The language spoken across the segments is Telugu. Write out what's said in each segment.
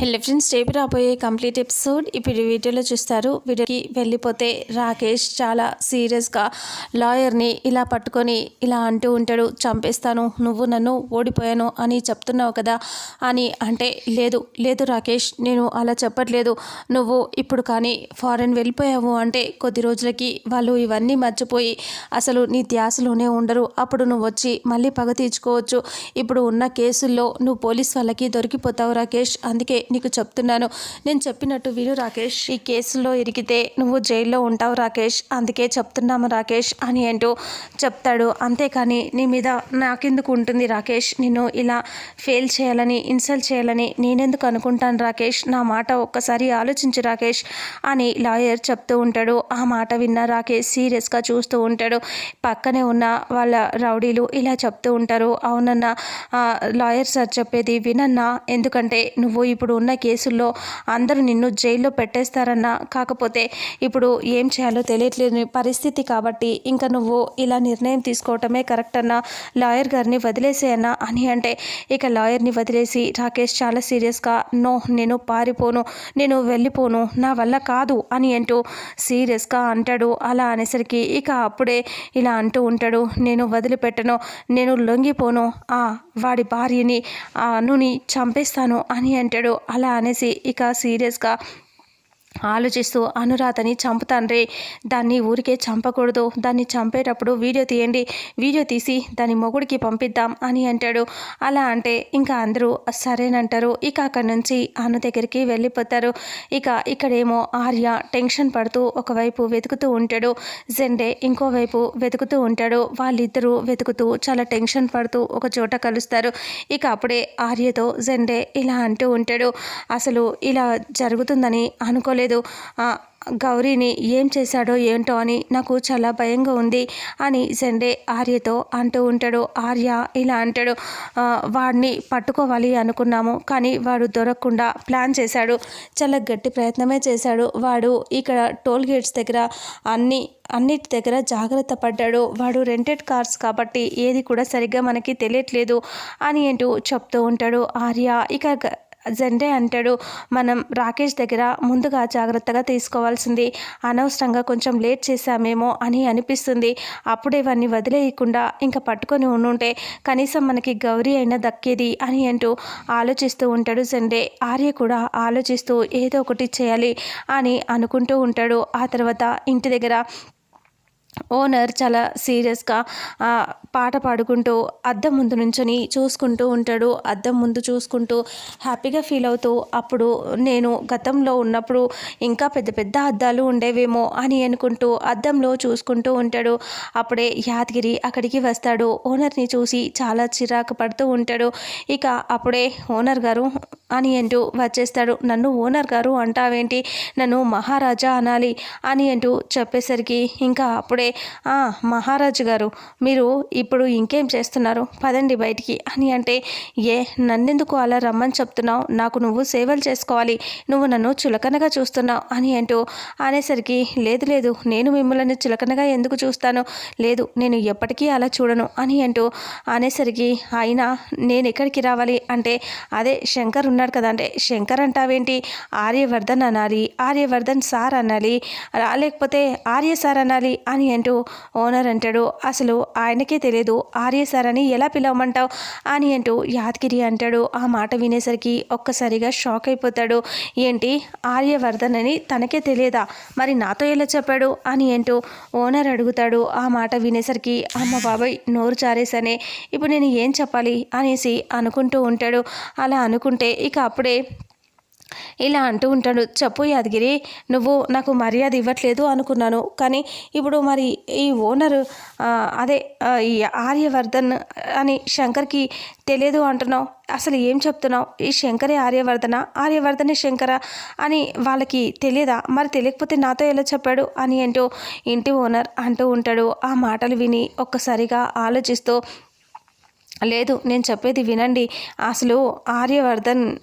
హెల్లో ఫ్రెండ్స్ రేపు రాబోయే కంప్లీట్ ఎపిసోడ్ ఇప్పుడు వీడియోలో చూస్తారు. వీడియోకి వెళ్ళిపోతే రాకేష్ చాలా సీరియస్గా లాయర్ని ఇలా పట్టుకొని ఇలా అంటూ ఉంటాడు చంపేస్తాను నువ్వు నన్ను ఓడిపోయాను అని చెప్తున్నావు కదా అని అంటే లేదు లేదు రాకేష్ నేను అలా చెప్పట్లేదు. నువ్వు ఇప్పుడు కానీ ఫారెన్ వెళ్ళిపోయావు అంటే కొద్ది రోజులకి వాళ్ళు ఇవన్నీ మర్చిపోయి అసలు నీ ధ్యాసలోనే ఉండరు. అప్పుడు నువ్వు వచ్చి మళ్ళీ పగ తీర్చుకోవచ్చు. ఇప్పుడు ఉన్న కేసుల్లో నువ్వు పోలీస్ వాళ్ళకి దొరికిపోతావు రాకేష్. అందుకే నీకు చెప్తున్నాను. నేను చెప్పినట్టు విను రాకేష్. ఈ కేసులో ఇరిగితే నువ్వు జైల్లో ఉంటావు రాకేష్. అందుకే చెప్తున్నాము రాకేష్ అని అంటూ చెప్తాడు. అంతేకాని నీ మీద నాకెందుకు ఉంటుంది రాకేష్? నిన్ను ఇలా ఫెయిల్ చేయాలని ఇన్సల్ట్ చేయాలని నేనెందుకు అనుకుంటాను రాకేష్? నా మాట ఒక్కసారి ఆలోచించు రాకేష్ అని లాయర్ చెప్తూ ఉంటాడు. ఆ మాట విన్న రాకేష్ సీరియస్గా చూస్తూ ఉంటాడు. పక్కనే ఉన్న వాళ్ళ రౌడీలు ఇలా చెప్తూ ఉంటారు. అవునన్నా లాయర్ సార్ చెప్పేది వినన్నా ఎందుకంటే నువ్వు ఇప్పుడు ఉన్న కేసుల్లో అందరూ నిన్ను జైల్లో పెట్టేస్తారన్నా కాకపోతే ఇప్పుడు ఏం చేయాలో తెలియట్లేని పరిస్థితి కాబట్టి ఇంకా నువ్వు ఇలా నిర్ణయం తీసుకోవటమే కరెక్ట్ అన్నా లాయర్ గారిని వదిలేసేయన్నా అని అంటే ఇక లాయర్ని వదిలేసి రాకేష్ చాలా సీరియస్గా నో నేను పారిపోను నేను వెళ్ళిపోను నా వల్ల కాదు అని అంటూ సీరియస్గా అంటాడు. అలా అనేసరికి ఇక అప్పుడే ఇలా అంటూ ఉంటాడు. నేను వదిలిపెట్టను నేను లొంగిపోను ఆ వాడి భార్యని ఆ అనుని చంపేస్తాను అని అంటాడు. అలా అనేసి ఇక సీరియస్గా ఆలోచిస్తూ అనురాధని చంపుతాన్రే. దాన్ని ఊరికే చంపకూడదు. దాన్ని చంపేటప్పుడు వీడియో తీయండి. వీడియో తీసి దాని మొగుడికి పంపిద్దాం అని అంటాడు. అలా అంటే ఇంకా అందరూ సరేనంటారు. ఇక అక్కడి నుంచి అను దగ్గరికి వెళ్ళిపోతారు. ఇక ఇక్కడేమో ఆర్య టెన్షన్ పడుతూ ఒకవైపు వెతుకుతూ ఉంటాడు. జెండే ఇంకోవైపు వెతుకుతూ ఉంటాడు. వాళ్ళిద్దరూ వెతుకుతూ చాలా టెన్షన్ పడుతూ ఒక చోట కలుస్తారు. ఇక అప్పుడే ఆర్యతో జెండే ఇలా అంటూ ఉంటాడు. అసలు ఇలా జరుగుతుందని అనుకోలేదు. ఆ, గౌరీని ఏం చేశాడో ఏంటో అని నాకు చాలా భయంగా ఉంది అని సండే ఆర్యతో అంటూ ఉంటాడు. ఆర్య ఇలా అంటాడు వాడిని పట్టుకోవాలి అనుకున్నాము కానీ వాడు దొరకకుండా ప్లాన్ చేశాడు. చాలా గట్టి ప్రయత్నమే చేశాడు. వాడు ఇక్కడ టోల్ గేట్స్ దగ్గర అన్ని అన్నిటి దగ్గర జాగ్రత్త పడ్డాడు. వాడు రెంటెడ్ కార్స్ కాబట్టి ఏది కూడా సరిగ్గా మనకి తెలియట్లేదు అని అంటూ చెప్తూ ఉంటాడు ఆర్య. ఇక జెండే అంటాడు. మనం రాకేష్ దగ్గర ముందుగా జాగ్రత్తగా తీసుకోవాల్సింది అనవసరంగా కొంచెం లేట్ చేశామేమో అని అనిపిస్తుంది. అప్పుడే ఇవన్నీ వదిలేయకుండా ఇంకా పట్టుకొని ఉండుంటే కనీసం మనకి గౌరీ అయినా దక్కేది అని అంటూ ఆలోచిస్తూ ఉంటాడు జెండే. ఆర్య కూడా ఆలోచిస్తూ ఏదో ఒకటి చేయాలి అని అనుకుంటూ ఉంటాడు. ఆ తర్వాత ఇంటి దగ్గర ఓనర్ చాలా సీరియస్గా పాట పాడుకుంటూ అద్దం ముందు నుంచొని చూసుకుంటూ ఉంటాడు. అద్దం ముందు చూసుకుంటూ హ్యాపీగా ఫీల్ అవుతూ అప్పుడు నేను గతంలో ఉన్నప్పుడు ఇంకా పెద్ద పెద్ద అద్దాలు ఉండేవేమో అని అనుకుంటూ అద్దంలో చూసుకుంటూ ఉంటాడు. అప్పుడే యాదగిరి అక్కడికి వస్తాడు. ఓనర్ని చూసి చాలా చిరాకు పడుతూ ఉంటాడు. ఇక అప్పుడే ఓనర్ గారు అని అంటూ వచ్చేస్తాడు. నన్ను ఓనర్ గారు అంటావేంటి? నన్ను మహారాజా అనాలి అని అంటూ చెప్పేసరికి ఇంకా అప్పుడు "ఆ, మహారాజు గారు మీరు ఇప్పుడు ఇంకేం చేస్తున్నారు? పదండి బయటికి. అని అంటే ఏ నన్నెందుకు అలా రమ్మని చెప్తున్నావు? నాకు నువ్వు సేవలు చేసుకోవాలి. నువ్వు నన్ను చులకనగా చూస్తున్నావు. అని అంటూ అనేసరికి లేదు లేదు నేను మిమ్మల్ని చులకనగా ఎందుకు చూస్తాను? లేదు నేను ఎప్పటికీ అలా చూడను. అని అంటూ అనేసరికి అయినా నేను ఎక్కడికి రావాలి? అంటే అదే శంకర్ ఉన్నాడు కదా అంటే శంకర్ అంటావేంటి? ఆర్యవర్ధన్ అనాలి ఆర్యవర్ధన్ సార్ అనాలి లేకపోతే ఆర్య సార్ అనాలి అని అంటూ ఓనర్ అంటాడు. అసలు ఆయనకే తెలియదు ఆర్య సార్ అని ఎలా పిలవమంటావు అని అంటూ యాదగిరి అంటాడు. ఆ మాట వినేసరికి ఒక్కసారిగా షాక్ అయిపోతాడు. ఏంటి? ఆర్యవర్ధన్ అని తనకే తెలియదా మరి నాతో ఎలా చెప్పాడు? అని అంటూ ఓనర్ అడుగుతాడు. ఆ మాట వినేసరికి అమ్మ బాబాయ్ నోరు చారేసనే ఇప్పుడు నేను ఏం చెప్పాలి? అనేసి అనుకుంటూ ఉంటాడు. అలా అనుకుంటే ఇక అప్పుడే ఇలా అంటూ ఉంటాడు. చెప్పు యాదగిరి నువ్వు నాకు మర్యాద ఇవ్వట్లేదు అనుకున్నాను. కానీ ఇప్పుడు మరి ఈ ఓనరు అదే ఈ ఆర్యవర్ధన్ అని శంకర్కి తెలియదు అంటున్నావు. అసలు ఏం చెప్తున్నావు? ఈ శంకరే ఆర్యవర్ధన? ఆర్యవర్ధనే శంకర? అని వాళ్ళకి తెలియదా? మరి తెలియకపోతే నాతో ఎలా చెప్పాడు? అని అంటూ ఇంటి ఓనర్ అంటూ ఉంటాడు. ఆ మాటలు విని ఒక్కసారిగా ఆలోచిస్తూ లేదు నేను చెప్పేది వినండి. అసలు ఆర్యవర్ధన్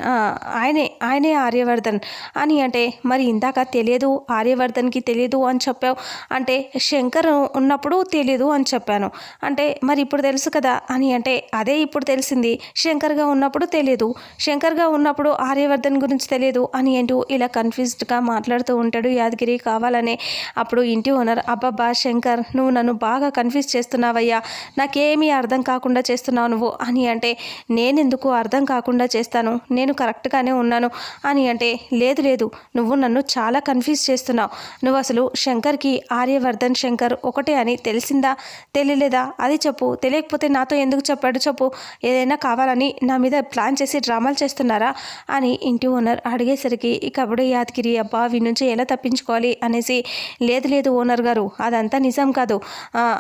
ఆయనే ఆయనే ఆర్యవర్ధన్ అని అంటే మరి ఇందాక తెలియదు ఆర్యవర్ధన్కి తెలియదు అని చెప్పావు. అంటే శంకర్ ఉన్నప్పుడు తెలియదు అని చెప్పాను. అంటే మరి ఇప్పుడు తెలుసు కదా అని అంటే అదే ఇప్పుడు తెలిసింది. శంకర్గా ఉన్నప్పుడు తెలియదు. శంకర్గా ఉన్నప్పుడు ఆర్యవర్ధన్ గురించి తెలియదు అని ఏంటో ఇలా కన్ఫ్యూజ్డ్గా మాట్లాడుతూ ఉంటాడు యాదగిరి కావాలనే. అప్పుడు ఇంటి ఓనర్ అబ్బబ్బా శంకర్ నువ్వు నన్ను బాగా కన్ఫ్యూజ్ చేస్తున్నావయ్యా. నాకేమీ అర్థం కాకుండా చేస్తున్నావు. నువ్వు అని అంటే నేనెందుకు అర్థం కాకుండా చేస్తాను? నేను కరెక్ట్గానే ఉన్నాను. అని అంటే లేదు లేదు నువ్వు నన్ను చాలా కన్ఫ్యూజ్ చేస్తున్నావు. నువ్వు అసలు శంకర్కి ఆర్యవర్ధన్ శంకర్ ఒకటే అని తెలిసిందా? తెలియలేదా? అది చెప్పు. తెలియకపోతే నాతో ఎందుకు చెప్పాడు చెప్పు. ఏదైనా కావాలని నా మీద ప్లాన్ చేసి డ్రామాలు చేస్తున్నారా? అని ఇంటి ఓనర్ అడిగేసరికి ఇక అప్పుడే యాదగిరి అబ్బా వీ నుంచి ఎలా తప్పించుకోవాలి? అనేసి లేదు లేదు ఓనర్ గారు అదంతా నిజం కాదు.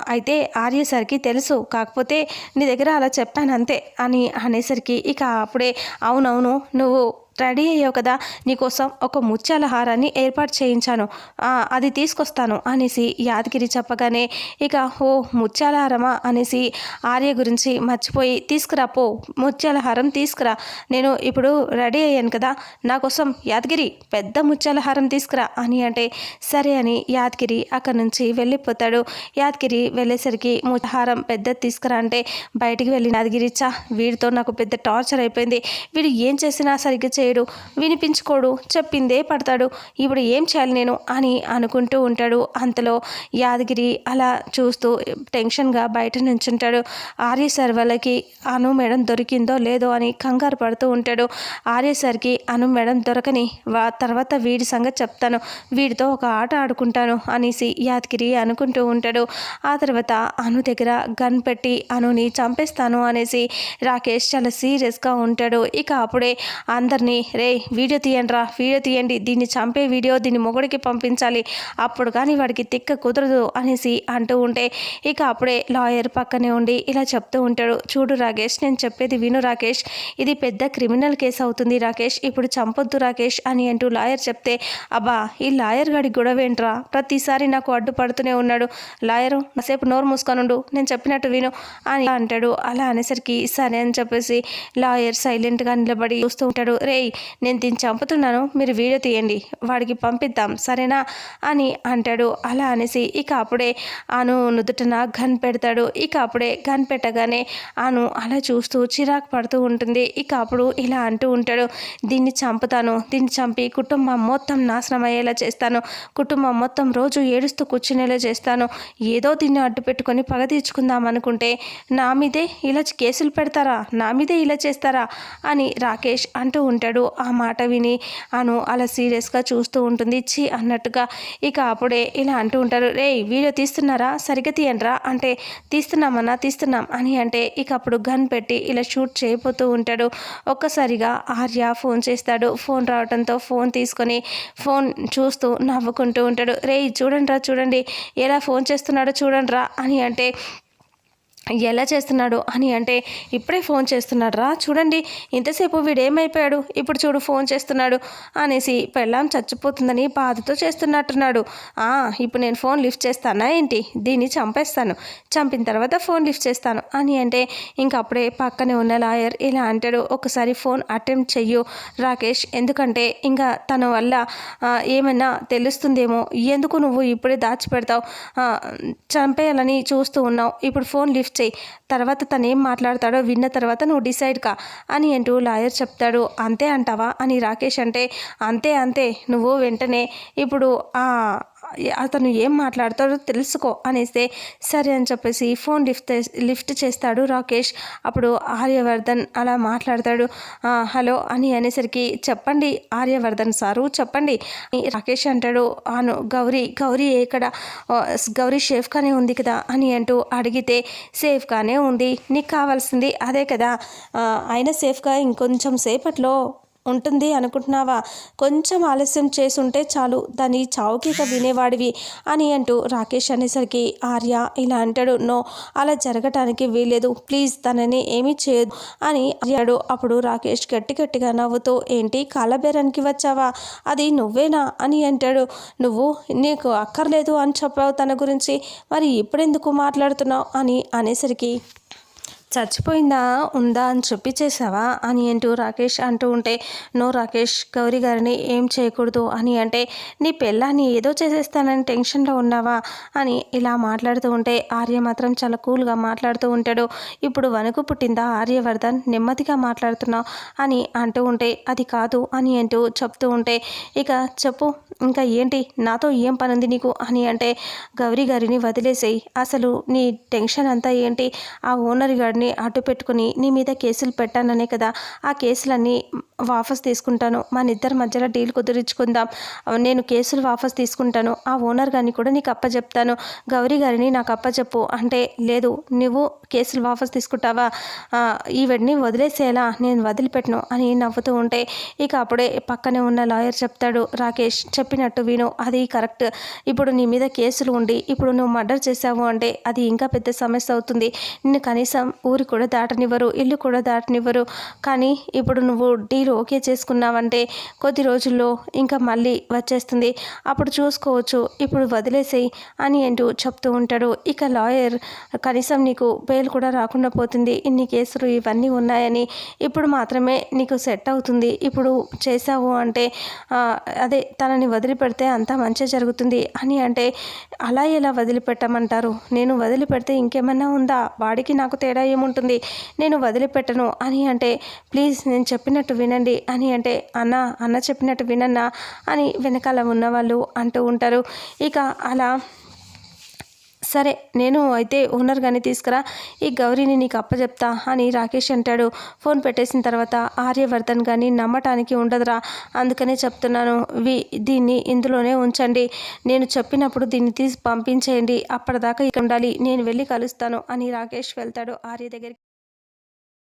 అయితే ఆర్య సార్కి తెలుసు. కాకపోతే నీ దగ్గర అలా చెప్పాను అంతే అని అనేసరికి ఇక అప్పుడే అవునవును నువ్వు రెడీ అయ్యావు కదా నీకోసం ఒక ముత్యాల హారాన్ని ఏర్పాటు చేయించాను. అది తీసుకొస్తాను అనేసి యాదగిరి చెప్పగానే ఇక ఓ ముత్యాల హారమా అనేసి ఆర్య గురించి మర్చిపోయి తీసుకురా పో ముత్యాల హారం తీసుకురా. నేను ఇప్పుడు రెడీ అయ్యాను కదా నా కోసం యాదగిరి పెద్ద ముత్యాల హారం తీసుకురా అని అంటే సరే అని యాదగిరి అక్కడి నుంచి వెళ్ళిపోతాడు. యాదగిరి వెళ్ళేసరికి ముత్యాహారం పెద్దది తీసుకురా అంటే బయటికి వెళ్ళిన యాదగిరి చా వీడితో నాకు పెద్ద టార్చర్ అయిపోయింది. వీడు ఏం చేసినా సరిగ్గా చేయడు వినిపించుకోడు. చెప్పిందే పడతాడు. ఇప్పుడు ఏం చేయాలి నేను? అని అనుకుంటూ ఉంటాడు. అంతలో యాదగిరి అలా చూస్తూ టెన్షన్గా బయట నుంచుంటాడు. ఆర్య సార్ వాళ్ళకి అను మేడం దొరికిందో లేదో అని కంగారు పడుతూ ఉంటాడు. ఆర్య సార్కి అను మేడం దొరకని వా తర్వాత వీడి సంగతి చెప్తాను. వీడితో ఒక ఆట ఆడుకుంటాను అనేసి యాదగిరి అనుకుంటూ ఉంటాడు. ఆ తర్వాత అను దగ్గర గన్ పెట్టి అనుని చంపేస్తాను అనేసి రాకేష్ చాలా సీరియస్గా ఉంటాడు. ఇక అప్పుడే అందరినీ రే వీడియో తీయండిరా వీడియో తీయండి దీన్ని చంపే వీడియో దీన్ని మొగుడికి పంపించాలి అప్పుడు కానీ వాడికి తిక్క కుదరదు అనేసి అంటూ ఉంటే ఇక అప్పుడే లాయర్ పక్కనే ఉండి ఇలా చెప్తూ ఉంటాడు. చూడు రాకేష్ నేను చెప్పేది విను రాకేష్ ఇది పెద్ద క్రిమినల్ కేసు అవుతుంది రాకేష్ ఇప్పుడు చంపొద్దు రాకేష్ అని అంటూ లాయర్ చెప్తే అబ్బా ఈ లాయర్ గాడి గొడవ ఏంట్రా? ప్రతిసారి నాకు అడ్డుపడుతూనే ఉన్నాడు. లాయరు నాసేపు నోరు మూసుకొనుండు నేను చెప్పినట్టు విను అని అంటాడు. అలా అనేసరికి సరే అని చెప్పేసి లాయర్ సైలెంట్గా నిలబడి చూస్తూ ఉంటాడు. రేయ్ నేను దీన్ని చంపుతున్నాను మీరు వీడియో తీయండి వాడికి పంపిద్దాం సరేనా? అని అంటాడు. అలా అనేసి ఇక అప్పుడే ఆను నుదుటన గన్ పెడతాడు. ఇక అప్పుడే గన్ పెట్టగానే ఆను అలా చూస్తూ చిరాకు పడుతూ ఉంటుంది. ఇక అప్పుడు ఇలా అంటూ ఉంటాడు దీన్ని చంపుతాను దీన్ని చంపి కుటుంబం మొత్తం నాశనం అయ్యేలా చేస్తాను కుటుంబం మొత్తం రోజు ఏడుస్తూ కూర్చునేలా చేస్తాను ఏదో దీన్ని అడ్డు పెట్టుకొని పగ తీర్చుకుందాం అనుకుంటే నా మీదే ఇలా కేసులు పెడతారా నా మీదే ఇలా చేస్తారా? అని రాకేష్ అంటూ ఉంటాడు. ఆ మాట విని అను అలా సీరియస్గా చూస్తూ ఉంటుంది. చి అన్నట్టుగా ఇక అప్పుడే ఇలా అంటూ ఉంటారు రే వీడియో తీస్తున్నారా? సరిగ్గా తీయండిరా. అంటే తీస్తున్నామన్నా తీస్తున్నాం అని అంటే ఇక అప్పుడు గన్ పెట్టి ఇలా షూట్ చేయబోతూ ఉంటాడు. ఒక్కసారిగా ఆర్య ఫోన్ చేస్తాడు. ఫోన్ రావడంతో ఫోన్ తీసుకొని ఫోన్ చూస్తూ నవ్వుకుంటూ ఉంటాడు. రే చూడండిరా చూడండి. ఎలా ఫోన్ చేస్తున్నాడో చూడండిరా అని అంటే ఎలా చేస్తున్నాడు అని అంటే ఇప్పుడే ఫోన్ చేస్తున్నాడు రా చూడండి ఇంతసేపు వీడేమైపోయాడు? ఇప్పుడు చూడు ఫోన్ చేస్తున్నాడు అనేసి పెళ్ళాం చచ్చిపోతుందని బాధతో చేస్తున్నట్టున్నాడు. ఇప్పుడు నేను ఫోన్ లిఫ్ట్ చేస్తానా ఏంటి? దీన్ని చంపేస్తాను. చంపిన తర్వాత ఫోన్ లిఫ్ట్ చేస్తాను అని అంటే ఇంక అప్పుడే పక్కనే ఉన్న లాయర్ ఇలా అంటాడు ఒకసారి ఫోన్ అటెంప్ట్ చెయ్యు రాకేష్. ఎందుకంటే ఇంకా తన వల్ల ఏమైనా తెలుస్తుందేమో? ఎందుకు నువ్వు ఇప్పుడే దాచిపెడతావు? చంపేయాలని చూస్తూ ఉన్నావు. ఇప్పుడు ఫోన్ లిఫ్ట్ చేయి. తర్వాత తను ఏం మాట్లాడతాడో విన్న తర్వాత నువ్వు డిసైడ్ కా అని అంటూ లాయర్ చెప్తాడు. అంతే అంటావా అని రాకేష్ అంటే అంతే అంతే నువ్వు వెంటనే ఇప్పుడు ఆ అతను ఏం మాట్లాడతాడో తెలుసుకో అనేస్తే సరే అని చెప్పేసి ఫోన్ లిఫ్ట్ లిఫ్ట్ చేస్తాడు రాకేష్. అప్పుడు ఆర్యవర్ధన్ అలా మాట్లాడతాడు. హలో అని అనేసరికి చెప్పండి ఆర్యవర్ధన్ సారు చెప్పండి. రాకేష్ అంటాడు. అను గౌరీ గౌరీ ఎక్కడ? గౌరీ గౌరీ కానీ ఉంది కదా అని అంటూ అడిగితే సేఫ్గానే ఉంది. నీకు కావాల్సింది అదే కదా. అయినా సేఫ్గా ఇంకొంచెం సేపట్లో ఉంటుంది అనుకుంటున్నావా? కొంచెం ఆలస్యం చేసి ఉంటే చాలు దాని చావుకిక వినేవాడివి అని అంటూ రాకేష్ అనేసరికి ఆర్య ఇలా అంటాడు నో అలా జరగటానికి వీలేదు ప్లీజ్ తనని ఏమీ చేయదు అని అడిగాడు. అప్పుడు రాకేష్ గట్టి గట్టిగా నవ్వుతూ ఏంటి కాలబేరానికి వచ్చావా? అది నువ్వేనా? అని అంటాడు. నువ్వు నీకు అక్కర్లేదు అని చెప్పావు తన గురించి మరి ఇప్పుడెందుకు మాట్లాడుతున్నావు? అని అనేసరికి చచ్చిపోయిందా? ఉందా అని చెప్పి చేసావా? అని అంటూ రాకేష్ అంటూ ఉంటే నో రాకేష్ గౌరీ గారిని ఏం చేయకూడదు అని అంటే నీ పెళ్ళాన్ని ఏదో చేసేస్తానని టెన్షన్లో ఉన్నావా? అని ఇలా మాట్లాడుతూ ఉంటే ఆర్య మాత్రం చాలా కూల్గా మాట్లాడుతూ ఉంటాడు. ఇప్పుడు వణుకు పుట్టిందా ఆర్యవర్ధన్? నెమ్మదిగా మాట్లాడుతున్నావు అని అంటూ ఉంటే అది కాదు అని అంటూ చెప్తూ ఉంటే ఇక చెప్పు ఇంకా ఏంటి? నాతో ఏం పనుంది నీకు? అని అంటే గౌరీ గారిని వదిలేసేయి. అసలు నీ టెన్షన్ అంతా ఏంటి? ఆ ఓనర్ గారిని అడ్డు పెట్టుకుని నీ మీద కేసులు పెట్టాననే కదా ఆ కేసులన్నీ వాపస్ తీసుకుంటాను. మన ఇద్దరి మధ్యలో డీల్ కుదిరించుకుందాం. నేను కేసులు వాపస్ తీసుకుంటాను. ఆ ఓనర్ గారిని కూడా నీకు అప్పచెప్తాను గౌరీ గారిని నాకు అప్పచెప్పు అంటే లేదు నువ్వు కేసులు వాపస్ తీసుకుంటావా? ఈవిడిని వదిలేసేలా నేను వదిలిపెట్టను అని నవ్వుతూ ఉంటే ఇక అప్పుడే పక్కనే ఉన్న లాయర్ చెప్తాడు రాకేష్ చెప్పినట్టు విను అది కరెక్ట్. ఇప్పుడు నీ మీద కేసులు ఉండి ఇప్పుడు నువ్వు మర్డర్ చేసావు అంటే అది ఇంకా పెద్ద సమస్య అవుతుంది. నిన్ను కనీసం ఊరు కూడా దాటనివ్వరు ఇల్లు కూడా దాటనివ్వరు. కానీ ఇప్పుడు నువ్వు డీల్ ఓకే చేసుకున్నావంటే కొద్ది రోజుల్లో ఇంకా మళ్ళీ వచ్చేస్తుంది. అప్పుడు చూసుకోవచ్చు ఇప్పుడు వదిలేసేయి అని అంటూ చెప్తూ ఉంటాడు. ఇక లాయర్ కనీసం నీకు బెయిల్ కూడా రాకుండా పోతుంది. ఇన్ని కేసులు ఇవన్నీ ఉన్నాయని ఇప్పుడు మాత్రమే నీకు సెట్ అవుతుంది. ఇప్పుడు చేసావు అంటే అదే తనని వదిలిపెడితే అంతా మంచి జరుగుతుంది అని అంటే అలా ఎలా వదిలిపెట్టమంటారు? నేను వదిలిపెడితే ఇంకేమన్నా ఉందా? వాడికి నాకు తేడా ఏముంటుంది? నేను వదిలిపెట్టను. అని అంటే ప్లీజ్ నేను చెప్పినట్టు వినండి అని అంటే అన్న అన్న చెప్పినట్టు వినన్నా అని వెనకాల ఉన్నవాళ్ళు అంటూ ఉంటారు. ఇక అలా సరే నేను అయితే ఓనర్ కానీ తీసుకురా. ఈ గౌరీని నీకు అప్పచెప్తా అని రాకేష్ అంటాడు. ఫోన్ పెట్టేసిన తర్వాత ఆర్యవర్ధన్ కానీ నమ్మటానికి ఉండదురా అందుకనే చెప్తున్నాను. వి దీన్ని ఇందులోనే ఉంచండి. నేను చెప్పినప్పుడు దీన్ని తీసి పంపించేయండి. అప్పటిదాకా ఇక్కడ ఉండాలి నేను వెళ్ళి కలుస్తాను అని రాకేష్ వెళ్తాడు ఆర్య దగ్గరికి.